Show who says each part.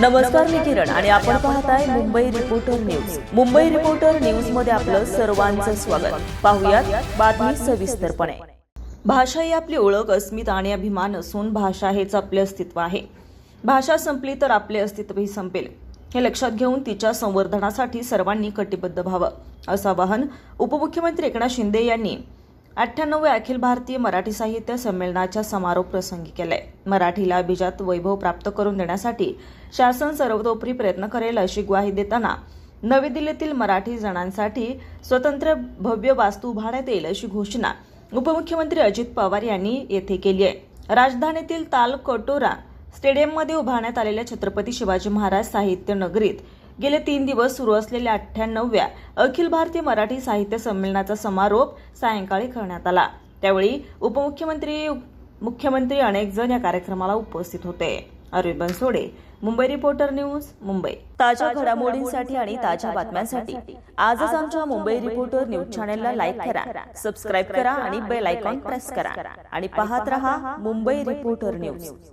Speaker 1: नमस्कार मी किरण आणि आपण पाहताय Mumbai reporter news Mumbai reporter न्यूजमध्ये आपलं सर्वांचं स्वागत. पाहुयात बातमी सविस्तरपणे. भाषा ही आपली ओळख अस्मिता आणि अभिमान असून भाषा हेच आपले अस्तित्व आहे. भाषा संपली तर आपले अस्तित्वही संपेल. हे लक्षात घेऊन तिच्या संवर्धनासाठी सर्वांनी कटिबद्ध व्हावं असं आवाहन उपमुख्यमंत्री एकनाथ शिंदे यांनी अठ्ठ्याण्णव अखिल भारतीय मराठी साहित्य संमेलनाच्या समारोप प्रसंगी केलाय मराठीला अभिजात वैभव प्राप्त करून देण्यासाठी शासन सर्वतोपरी प्रयत्न करेल अशी ग्वाही देताना नवी दिल्लीतील मराठी जणांसाठी स्वतंत्र भव्य वास्तू उभारण्यात येईल अशी घोषणा उपमुख्यमंत्री अजित पवार यांनी येथे केली आहे. राजधानीतील ताल कटोरा स्टेडियममध्ये उभारण्यात आलेल्या छत्रपती शिवाजी महाराज साहित्य नगरीत गेले तीन दिवस सुरू असलेल्या अठ्ठ्याण्णवव्या अखिल भारतीय मराठी साहित्य संमेलनाचा समारोप सायंकाळी करण्यात आला. त्यावेळी उपमुख्यमंत्री मुख्यमंत्री अनेक जण या कार्यक्रमाला उपस्थित होते. Arvind Bansode Mumbai reporter news Mumbai. ताज्या घडामोडींसाठी आणि ताज्या बातम्यांसाठी आजच आमच्या मुंबई रिपोर्टर न्यूज चॅनेलला लाईक करा सबस्क्राईब करा आणि बेल आयकॉन प्रेस करा. आणि पाहत रहा मुंबई रिपोर्टर न्यूज.